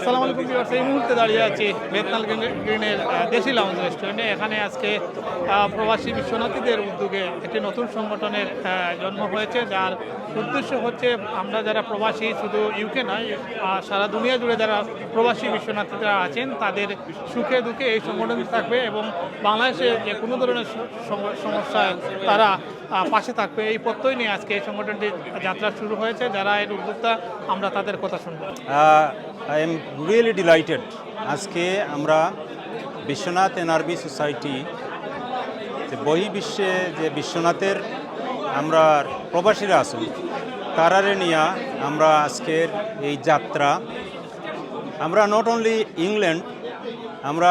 আসসালামু আলাইকুম ভিউয়ার্স এই মুহূর্তে দাঁড়িয়ে আছি বেতনাল গ্রিন- গ্রিনের দেশি লাউঞ্জ রেস্টুরেন্টে এখানে আজকে প্রবাসী বিশ্বনাথীদের উদ্যোগে একটি নতুন সংগঠনের জন্ম হয়েছে, যার উদ্দেশ্য হচ্ছে আমরা যারা প্রবাসী, শুধু ইউকে নয় সারা দুনিয়া জুড়ে যারা প্রবাসী বিশ্বনাথীরা আছেন, তাদের সুখে দুঃখে এই সংগঠন থাকবে এবং বাংলাদেশে যে কোনো ধরনের সমস্যায় তারা পাশে থাকবে। এই প্রত্যয় নিয়ে আজকে এই সংগঠনটির যাত্রা শুরু হয়েছে। যারা এর উদ্যোক্তা, আমরা তাদের কথা শুনব। রিয়েলি ডিলাইটেড আজকে আমরা বিশ্বনাথ এনআরবি সোসাইটি, যে বহি বিশ্বে যে বিশ্বনাথের আমরা প্রবাসীরা আছেন, তারারে নিয়ে আমরা আজকের এই যাত্রা। আমরা নট অনলি ইংল্যান্ড আমরা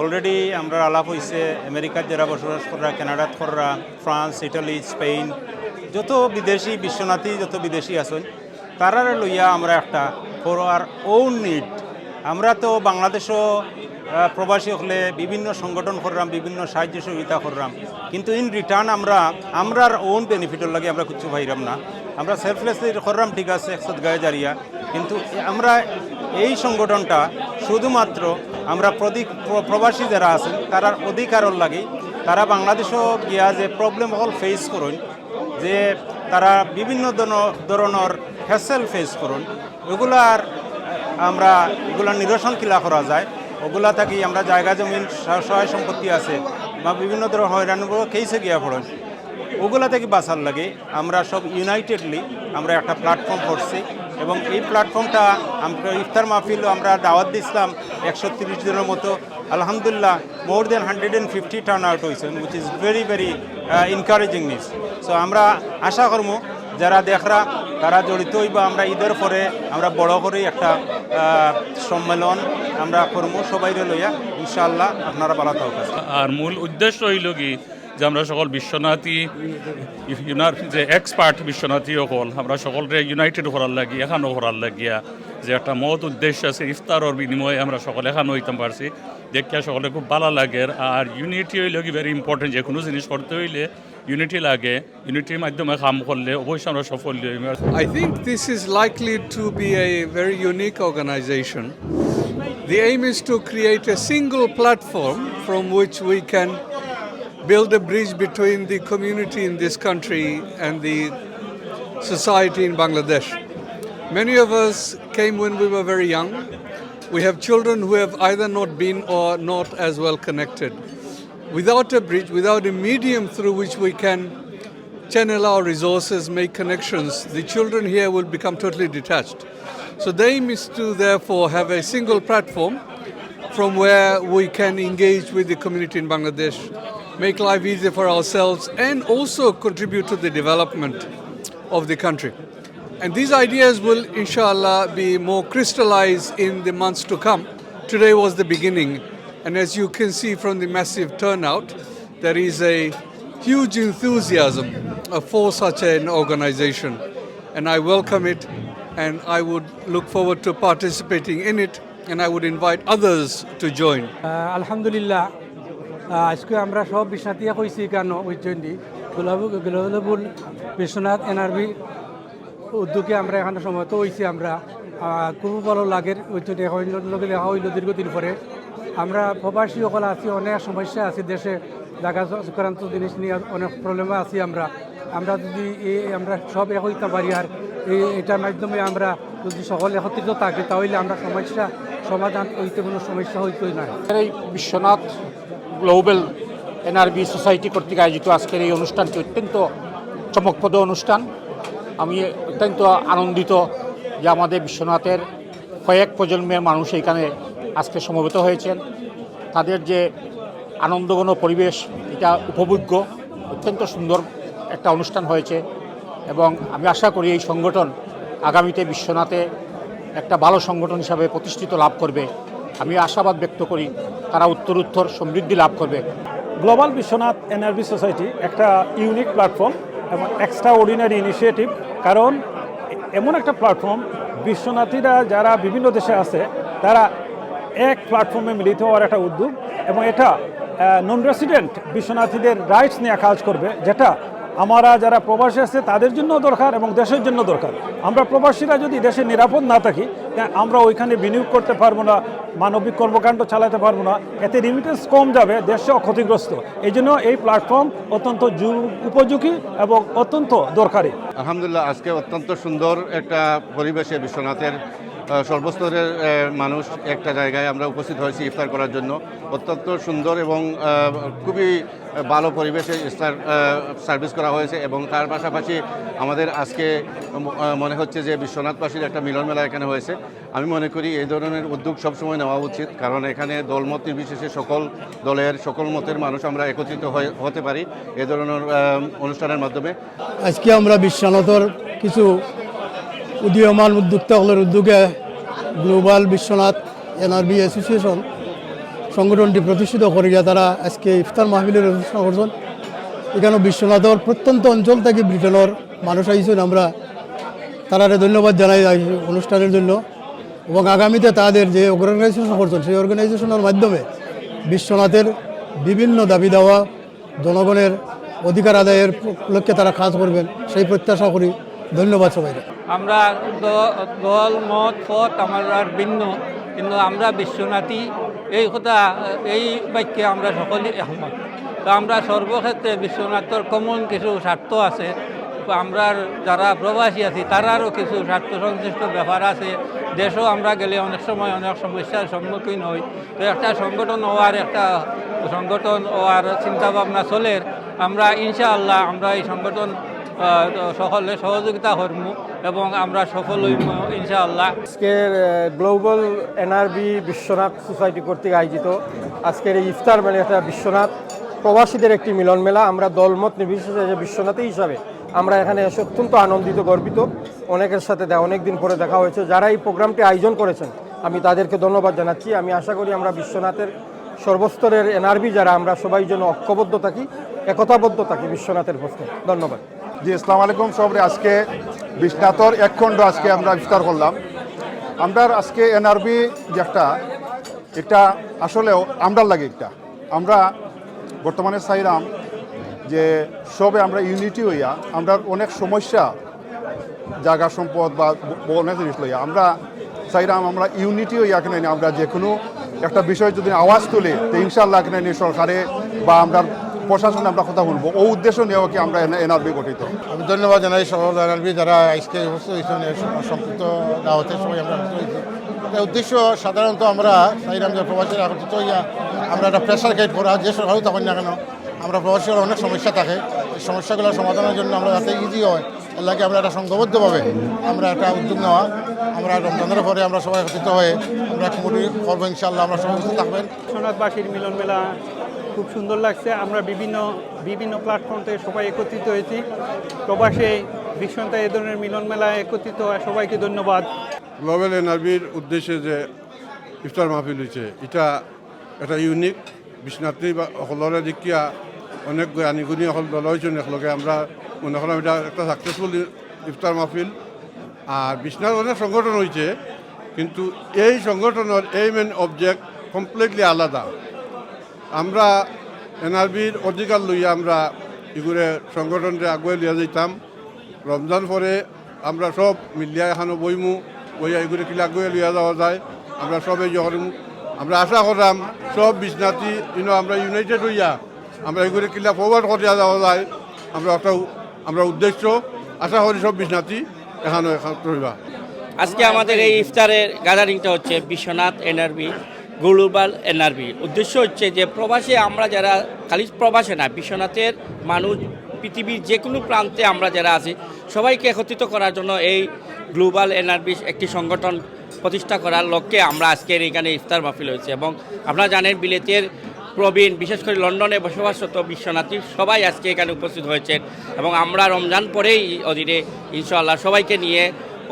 অলরেডি আমরা আলাপ হয়েছে আমেরিকার যারা বসবাস করা কানাডাত করা ফ্রান্স, ইটালি স্পেন যত বিদেশি বিশ্বনাথী, যত বিদেশি আছেন, তারারে লইয়া আমরা একটা ফর আর ওন নিড আমরা তো বাংলাদেশও প্রবাসী হলে বিভিন্ন সংগঠন করলাম, বিভিন্ন সাহায্য সহযোগিতা করলাম। কিন্তু ইন রিটার্ন আমরা, আমরার ওন বেনিফিটের লাগে আমরা কিছু পাইলাম না। আমরা সেলফলেসলি করলাম, ঠিক আছে একসাথে গায়ে জারিয়া। কিন্তু আমরা এই সংগঠনটা শুধুমাত্র আমরা প্রবাসী যারা আছেন, তারার অধিকারর লাগে তারা বাংলাদেশও গিয়া যে প্রবলেম হল ফেস করুন, যে তারা বিভিন্ন ধরন- ধরনের হ্যাসেল ফেস করুন ওগুলার আমরা এগুলা নিরসন কিলা করা যায়। ওগুলা থাকি আমরা জায়গা জমিন সহায় সম্পত্তি আছে বা বিভিন্ন ধরনের হয়রানিগুলো কেসে গিয়া পড়েন। ওগুলা থেকে বাঁচার লাগে। আমরা সব ইউনাইটেডলি আমরা একটা প্ল্যাটফর্ম করছি এবং এই প্ল্যাটফর্মটা আমরা ইফতার মাহফিল আমরা দাওয়াত দিছিলাম একশো তিরিশ জনের মতো। আলহামদুলিল্লাহ more than hundred and fifty turn out হয়েছে which is very very encouraging news so আমরা আশা করব যারা দেখরা তারা জড়িত হইবা আমরা ঈদের পরে আমরা বড় করে একটা সম্মেলন আমরা করব সবাইরে লইয়া, ইনশাআল্লাহ আপনারা ভালো থাকুন। আর মূল উদ্দেশ্য হইল কি? যে আমরা সকল বিশ্বনাথী, ইউনার, যে এক্সপার্ট বিশ্বনাথী সকল, আমরা সকলরে ইউনাইটেড করার লাগি এখানো করার লাগিয়া, যে একটা মত উদ্দেশ্য আছে, ইফতারর বিনিময়ে আমরা সকলে এখানো হইতাম পারছি। দেখিয়া সকলে খুব ভালো লাগে। আর ইউনিটি হইল কি ভেরি ইম্পর্টেন্ট যে কোনো জিনিস করতে হইলে ইউনিটি লাগে ইউনিটির মাধ্যমে কাম করলে অবশ্যই আমরা সফল হইম I think this is likely to be a very unique organization. The aim is to create a single platform from which we can build a bridge between the community in this country and the society in Bangladesh. Many of us came when we were very young. We have children who have either not been or not as well connected. Without a bridge, without a medium through which we can channel our resources, make connections, the children here will become totally detached. So the aim is to therefore have a single platform from where we can engage with the community in Bangladesh, make life easier for ourselves, and also contribute to the development of the country. And these ideas will, inshallah, be more crystallized in the months to come. Today was the beginning, and as you can see from the massive turnout, there is a huge enthusiasm uh, for such an organization, and I welcome it, and I would look forward to participating in it, and I would invite others to join. আলহামদুলিল্লাহ আহ, আজকে আমরা সব বিশ্বনাথিয়া কইছি কেন উজ্জয়ন্তী global Biswanath NRB উদ্যোগে আমরা এখানে সময়ত হয়েছি আমরা খুব ভালো লাগে উজ্জয়ন্তী লগে লেখা হইল দীর্ঘদিন পরে আমরা প্রবাসী সকল আছি, অনেক সমস্যা আছে দেশে। জায়গা সংক্রান্ত জিনিস নিয়ে অনেক প্রবলেমে আছি আমরা। আমরা যদি এই আমরা সব এক হইতে পারি আর এই এটার মাধ্যমে আমরা যদি সকল একত্রিত থাকি, তাহলে আমরা সমস্যা সমাধান হইতে কোনো সমস্যা হইতেই না। এই বিশ্বনাথ গ্লোবাল এনআরবি সোসাইটি কর্তৃক আয়োজিত আজকের এই অনুষ্ঠানটি অত্যন্ত চমকপ্রদ অনুষ্ঠান। আমি অত্যন্ত আনন্দিত যে আমাদের বিশ্বনাথের কয়েক প্রজন্মের মানুষ এখানে আজকে সমবেত হয়েছেন। তাদের যে আনন্দঘন পরিবেশ, এটা উপভোগ্য, অত্যন্ত সুন্দর একটা অনুষ্ঠান হয়েছে এবং আমি আশা করি এই সংগঠন আগামীতে বিশ্বনাথে একটা ভালো সংগঠন হিসাবে প্রতিষ্ঠিত লাভ করবে। আমি আশাবাদ ব্যক্ত করি তারা উত্তরোত্তর সমৃদ্ধি লাভ করবে। গ্লোবাল বিশ্বনাথ এনআরবি সোসাইটি একটা ইউনিক প্ল্যাটফর্ম এবং এক্সট্রা অর্ডিনারি ইনিশিয়েটিভ কারণ এমন একটা প্ল্যাটফর্ম, বিশ্বনাথীরা যারা বিভিন্ন দেশে আছে, তারা এক প্ল্যাটফর্মে মিলিত হওয়ার একটা উদ্যোগ এবং এটা নন রেসিডেন্ট বিশ্বনাথীদের রাইটস নিয়ে কাজ করবে, যেটা আমরা যারা প্রবাসী আছে তাদের জন্য দরকার এবং দেশের জন্য দরকার। আমরা প্রবাসীরা যদি দেশে নিরাপদ না থাকি আমরা ওইখানে বিনিয়োগ করতে পারব না, মানবিক কর্মকাণ্ড চালাতে পারব না, এতে রিমিটেন্স কম যাবে, দেশও ক্ষতিগ্রস্ত। এই জন্য এই প্ল্যাটফর্ম অত্যন্ত উপযোগী এবং অত্যন্ত দরকারি। আলহামদুলিল্লাহ, আজকে অত্যন্ত সুন্দর একটা পরিবেশে বিশ্বনাথের সর্বস্তরের মানুষ একটা জায়গায় আমরা উপস্থিত হয়েছি ইফতার করার জন্য। অত্যন্ত সুন্দর এবং খুবই ভালো পরিবেশে ইফতার সার্ভিস করা হয়েছে এবং তার পাশাপাশি আমাদের আজকে মনে হচ্ছে যে বিশ্বনাথবাসীর একটা মিলন মেলা এখানে হয়েছে। আমি মনে করি এই ধরনের উদ্যোগ সবসময় নেওয়া উচিত, কারণ এখানে দলমত নির্বিশেষে সকল দলের, সকল মতের মানুষ আমরা একত্রিত হতে পারি এ ধরনের অনুষ্ঠানের মাধ্যমে। আজকে আমরা বিশ্বনাথর কিছু উদীয়মান উদ্যোক্তাসকলের উদ্যোগে গ্লোবাল বিশ্বনাথ এনআরবি অ্যাসোসিয়েশন সংগঠনটি প্রতিষ্ঠিত করিয়া তারা আজকে ইফতার মাহফিলের অনুষ্ঠান করছেন। এখানে বিশ্বনাথর প্রত্যন্ত অঞ্চল থেকে ব্রিটেনের মানুষ আইসেন আমরা তারারে ধন্যবাদ জানাই অনুষ্ঠানের জন্য এবং আগামীতে তাদের যে অর্গানাইজেশন করছেন, সেই অর্গানাইজেশনের মাধ্যমে বিশ্বনাথের বিভিন্ন দাবি দেওয়া জনগণের অধিকার আদায়ের লক্ষ্যে তারা কাজ করবেন, সেই প্রত্যাশা করি। ধন্যবাদ সবাইকে। আমরা দল মত, পথ আমার আর ভিন্ন, কিন্তু আমরা বিশ্বনাথী, এই কথা, এই বাক্যে আমরা সকলেই একমত। তো আমরা সর্বক্ষেত্রে বিশ্বনাথর কমন কিছু স্বার্থ আছে আমরা যারা প্রবাসী আছি, তারারও কিছু স্বার্থ সংশ্লিষ্ট ব্যাপার আছে। দেশও আমরা গেলে অনেক সময় অনেক সমস্যার সম্মুখীন হই। তো একটা সংগঠন হওয়ার, একটা সংগঠন হওয়ার চিন্তাভাবনা চলে। আমরা ইনশাআল্লাহ আমরা এই সংগঠন সকলে সহযোগিতা করব এবং আমরা সফল হইব ইনশাআল্লাহ। আজকের গ্লোবাল এনআরবি বিশ্বনাথ সোসাইটি কর্তৃক আয়োজিত আজকের এই ইফতার মেলা একটা বিশ্বনাথ প্রবাসীদের একটি মিলন মেলা। আমরা দলমত নির্বিশেষে বিশ্বনাথী হিসাবে আমরা এখানে এসে অত্যন্ত আনন্দিত, গর্বিত। অনেকের সাথে অনেক দিন পরে দেখা হয়েছে। যারা এই প্রোগ্রামটি আয়োজন করেছেন, আমি তাদেরকে ধন্যবাদ জানাচ্ছি। আমি আশা করি আমরা বিশ্বনাথের সর্বস্তরের এনআরবি যারা, আমরা সবাই যেন ঐক্যবদ্ধ থাকি, একতাবদ্ধ থাকি বিশ্বনাথের প্রশ্নে ধন্যবাদ। জি ইসলাম আলাইকুম সবরে আজকে বিশ্বনাথর এক খণ্ড আজকে আমরা ইফতার করলাম। আমরা আজকে এনআরবি যে একটা, এটা আসলে আমরা লাগে একটা। আমরা বর্তমানে চাইলাম যে সবে আমরা ইউনিটি হইয়া, আমরা অনেক সমস্যা, জায়গা সম্পদ বা অনেক জিনিস লইয়া, আমরা চাইলাম আমরা ইউনিটি হইয়া কিনে আমরা যে কোনো একটা বিষয় যদি আওয়াজ তুলি, তো ইনশাল্লাহ কিনে সরকারে বা আমরা প্রশাসনে আমরা কথা বলব। ও উদ্দেশ্য নিয়েও কি আমরা এনআরবি গঠিত? আমি ধন্যবাদ জানাই সকল এনআরবি যারা আজকে উপস্থিত হয়েছেন সম্পৃক্ত দাওয়াতে সবাই আমরা উদ্দেশ্য। সাধারণত আমরা চাইলাম যে প্রবাসীরা একত্রিত হইয়া আমরা একটা প্রেশার গেট করা যে সরকারও তখন না কেন আমরা প্রবাসীর অনেক সমস্যা থাকে। এই সমস্যাগুলো সমাধানের জন্য আমরা যাতে ইজি হয় লাগে আমরা একটা সংঘবদ্ধভাবে আমরা একটা উদ্যোগ নেওয়া। আমরা রমজানের পরে আমরা সবাই একত্রিত হয়ে আমরা কমিটি করব ইনশাল্লাহ আমরা সবাই থাকবেন। বিশ্বনাথবাসীর মিলন মেলা খুব সুন্দর লাগছে। আমরা বিভিন্ন বিভিন্ন প্ল্যাটফর্ম থেকে সবাই একত্রিত হয়েছি। প্রবাসে বিশ্বনাথ এ ধরনের মিলন মেলা একত্রিত সবাইকে ধন্যবাদ। গ্লোবাল এনআরবির উদ্দেশ্যে যে ইফতার মাহফিল হয়েছে, এটা এটা ইউনিক বিশ্বনাথী বা সকলরে দেখিয়া অনেক জ্ঞানী গুণী সকল দল হয়েছেন একেলগে। আমরা মনে করাম এটা একটা সাকসেসফুল ইফতার মাহফিল। আর বিশ্বনাথ অনেক সংগঠন হয়েছে, কিন্তু এই সংগঠনের এই মেন অবজেক্ট কমপ্লিটলি আলাদা। আমরা এনআরবির অধিকার লইয়া আমরা এগুলো সংগঠনকে আগুয়ে লিয়া যাইতাম। রমজান পরে আমরা সব মিলিয়া এখানো বইমু, বইয়া এগুলো কিলা আগুয়ে লিয়া যাওয়া যায়। আমরা সবে যখন আমরা আশা করলাম সব বিজনাতি ইনো আমরা ইউনাইটেড হইয়া আমরা এগুলো কিলা ফরওয়ার্ড করিয়া যাওয়া যায়। আমরা একটা আমরা উদ্দেশ্য, আশা করি সব বিজনাতি এখানো এখান আজকে আমাদের এই ইফতারের গ্যাদারিংটা হচ্ছে বিশ্বনাথ এনআরবি। Global NRB. উদ্দেশ্য হচ্ছে যে প্রবাসে আমরা যারা খালি প্রবাসে না, বিশ্বনাথের মানুষ, পৃথিবীর যে কোনো প্রান্তে আমরা যারা আছি, সবাইকে একত্রিত করার জন্য এই গ্লোবাল এনআরবি একটি সংগঠন প্রতিষ্ঠা করার লক্ষ্যে আমরা আজকের এখানে ইফতার মাহফিল হয়েছে এবং আপনারা জানেন বিলেতের প্রবীণ, বিশেষ করে লন্ডনে বসবাসরত বিশ্বনাথী সবাই আজকে এখানে উপস্থিত হয়েছেন এবং আমরা রমজান পরেই অধীনে ইনশাআল্লাহ সবাইকে নিয়ে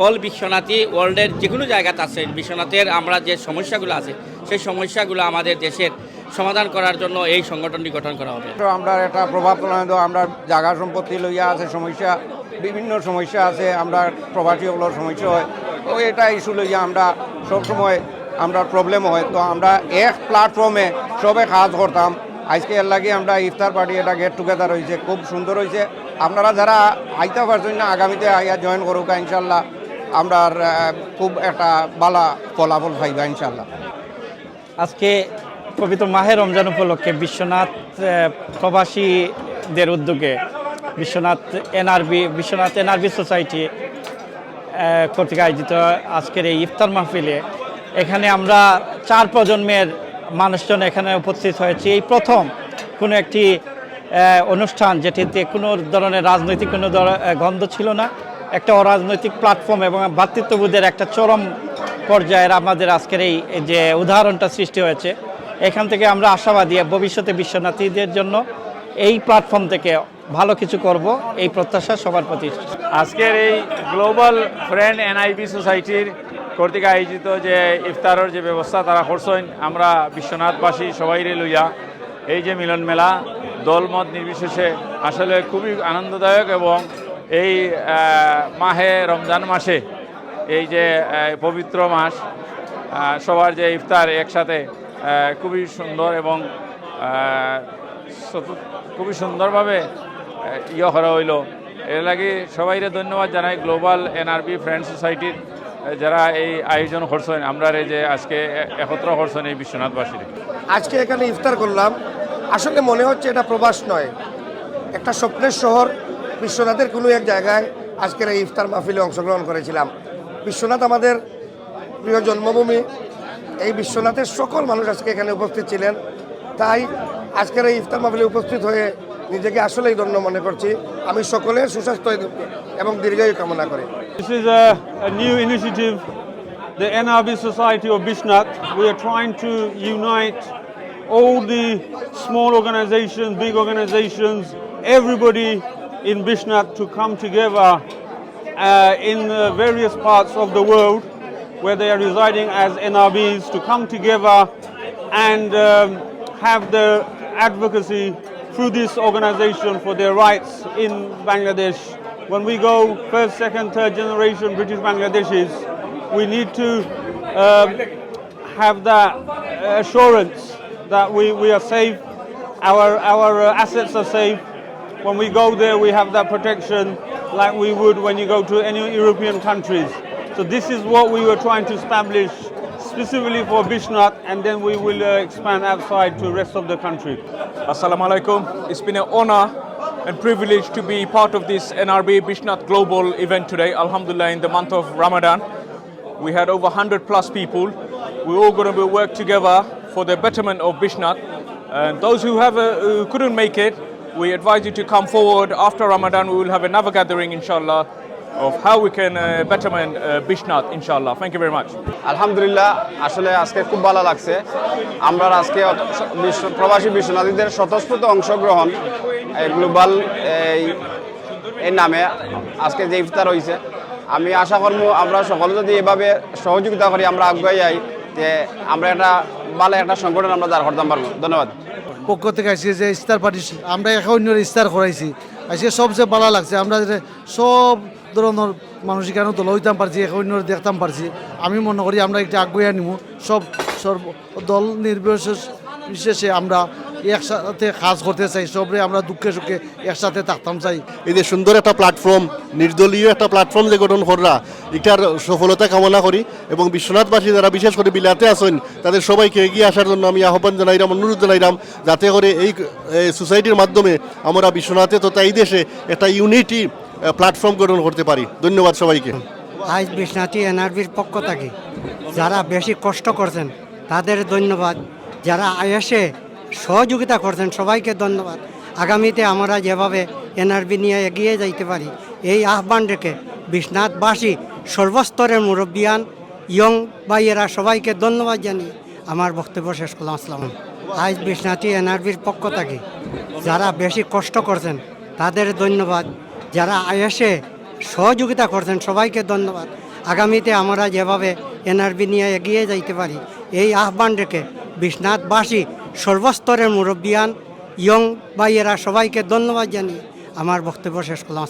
অল বিশ্বনাথী ওয়ার্ল্ডের যে কোনো জায়গাতে আছে বিশ্বনাথের আমরা যে সমস্যাগুলো আছে সেই সমস্যাগুলো আমাদের দেশের সমাধান করার জন্য এই সংগঠনটি গঠন করা হবে। আমরা একটা প্রভাব আমরা জায়গা সম্পত্তি লইয়া আছে, সমস্যা, বিভিন্ন সমস্যা আছে, আমরা প্রবাসীগুলোর সমস্যা হয়। তো এটা ইস্যু লইয়া আমরা সবসময় আমরা প্রবলেম হয়। তো আমরা এক প্ল্যাটফর্মে সবে কাজ করতাম। আজকে এর লাগে আমরা ইফতার পার্টি এটা গেট টুগেদার হয়েছে খুব সুন্দর হয়েছে আপনারা যারা আইতে পারছেন না, আগামীতে আইয়া জয়েন করুক ইনশাল্লাহ। আমরা খুব একটা বালা ফলাফল পাইবা ইনশাল্লাহ। আজকে পবিত্র মাহে রমজান উপলক্ষে বিশ্বনাথ প্রবাসীদের উদ্যোগে Biswanath NRB Biswanath NRB society কর্তৃক আয়োজিত আজকের এই ইফতার মাহফিলে এখানে আমরা চার প্রজন্মের মানুষজন এখানে উপস্থিত হয়েছি। এই প্রথম কোনো একটি অনুষ্ঠান যেটিতে কোনো ধরনের রাজনৈতিক কোনো গন্ধ ছিল না। একটা অরাজনৈতিক প্ল্যাটফর্ম এবং ভ্রাতৃত্ববোধের একটা চরম পর্যায়ের আমাদের আজকের এই যে উদাহরণটা সৃষ্টি হয়েছে, এখান থেকে আমরা আশাবাদী ভবিষ্যতে বিশ্বনাথীদের জন্য এই প্ল্যাটফর্ম থেকে ভালো কিছু করব, এই প্রত্যাশা সবার প্রতি। আজকের এই গ্লোবাল ফ্রেন্ড এনআইবি সোসাইটির কর্তৃক আয়োজিত যে ইফতারের যে ব্যবস্থা, তারা করছেন, আমরা বিশ্বনাথবাসী সবাইরে লইয়া এই যে মিলন মেলা, দলমত নির্বিশেষে আসলে খুবই আনন্দদায়ক এবং এই মাহে রমজান মাসে এই যে পবিত্র মাস সবার যে ইফতার একসাথে খুবই সুন্দর এবং খুবই সুন্দরভাবে ইয়ে করা হইল। এর লাগে সবাইরে ধন্যবাদ জানাই গ্লোবাল এনআরবি ফ্রেন্ড সোসাইটির যারা এই আয়োজন করছেন। আমরা যে আজকে একত্র করছেন এই বিশ্বনাথবাসীর। আজকে এখানে ইফতার করলাম। আসলে মনে হচ্ছে এটা প্রবাস নয়। একটা স্বপ্নের শহর, বিশ্বনাথের কোনো এক জায়গায় আজকের এই ইফতার মাহফিলে অংশগ্রহণ করেছিলাম। বিশ্বনাথ আমাদের প্রিয় জন্মভূমি এই বিশ্বনাথের সকল মানুষ আজকে এখানে উপস্থিত ছিলেন তাই আজকের এই ইফতার মাহফিলে উপস্থিত হয়ে নিজেকে আসলেই ধন্য মনে করছি আমি সকলের সুস্বাস্থ্য এবং দীর্ঘায়ু কামনা করি This is a, a new initiative, the NRB Society of Bishnath. We are trying to unite all the small organizations, big organizations, everybody in Bishnath to come together uh, in uh, various parts of the world where they are residing as NRBs to come together and um, have their advocacy through this organization for their rights in Bangladesh. When we go first, second, third generation British Bangladeshis, we need to um, have that assurance that we, we are safe, our, our uh, assets are safe. When we go there, we have that protection like we would when you go to any European countries. So this is what we were trying to establish specifically for Bishnat and then we will uh, expand outside to the rest of the country. Assalamu alaikum. It's been an honor and privilege to be part of this NRB Bishnat Global event today. Alhamdulillah, in the month of Ramadan, we had over 100 plus people. We're all going to work together for the betterment of Bishnat. And those who have a, who couldn't make it, we advise you to come forward. After Ramadan, we will have another gathering, inshallah, of how we can uh, betterment uh, Bishnath, inshallah. Thank you very much. আলহামদুলিল্লাহ আসলে আজকে খুব ভালো লাগছে আমরা আজকে প্রবাসী বিশ্বনাথীদের স্বতঃস্ফূর্ত অংশগ্রহণ গ্লোবাল এই নামে আজকে যে ইফতার হয়েছে আমি আশা করব আমরা সকলে যদি এভাবে সহযোগিতা করি আমরা আগুয়াই যাই যে আমরা একটা ভালো একটা সংগঠন আমরা দাঁড় করতে পারব ধন্যবাদ পক্ষ থেকে আসছে যে ইস্তার পার্টি, আমরা একে অন্যের ইস্তার করাইছি। আজকে সবচেয়ে ভালো লাগছে, আমরা সব ধরনের মানুষ কেন দল হইতাম পারছি, একে অন্যের দেখতাম পারছি। আমি মনে করি আমরা একটা আগুয়া নিব সব সর্ব দল নির্বিশেষ বিশেষে আমরা একসাথে কাজ করতে চাই সবরে আমরা দুঃখে সুখে একসাথে থাকতাম চাই। এই যে সুন্দর একটা প্ল্যাটফর্ম নির্দলীয় একটা প্ল্যাটফর্ম যে গঠন করা এটার সফলতা কামনা করি এবং বিশ্বনাথবাসী যারা বিশেষ করে বিলাতে আছেন তাদের সবাইকে এগিয়ে আসার জন্য আমি আহ্বান জানাইলাম অনুরোধ জানাইলাম যাতে করে এই সোসাইটির মাধ্যমে আমরা বিশ্বনাথে তথা এই দেশে একটা ইউনিটি প্ল্যাটফর্ম গঠন করতে পারি। ধন্যবাদ সবাইকে। আজ বিশ্বনাথী এনআরবির পক্ষ থেকে যারা বেশি কষ্ট করছেন তাদের ধন্যবাদ। যারা এসে সহযোগিতা করছেন। সবাইকে ধন্যবাদ। আগামীতে আমরা যেভাবে এনআরবি নিয়ে এগিয়ে যাইতে পারি, এই আহ্বান রেখে বিশ্বনাথবাসী সর্বস্তরের মুরব্বিয়ান, ইয়ং ভাইয়েরা সবাইকে ধন্যবাদ জানিয়ে আমার বক্তব্য শেষ করলাম। আসসালাম আজ বিশ্বনাথী এনআরবির পক্ষ থেকে যারা বেশি কষ্ট করছেন, তাদের ধন্যবাদ। যারা এসে সহযোগিতা করছেন, সবাইকে ধন্যবাদ। আগামীতে আমরা যেভাবে এনআরবি নিয়ে এগিয়ে যাইতে পারি, এই আহ্বান রেখে বিশ্বনাথবাসী সর্বস্তরের মুরব্বিয়ান ইয়ং ভাইয়েরা সবাইকে ধন্যবাদ জানিয়ে আমার বক্তব্য শেষ করলাম।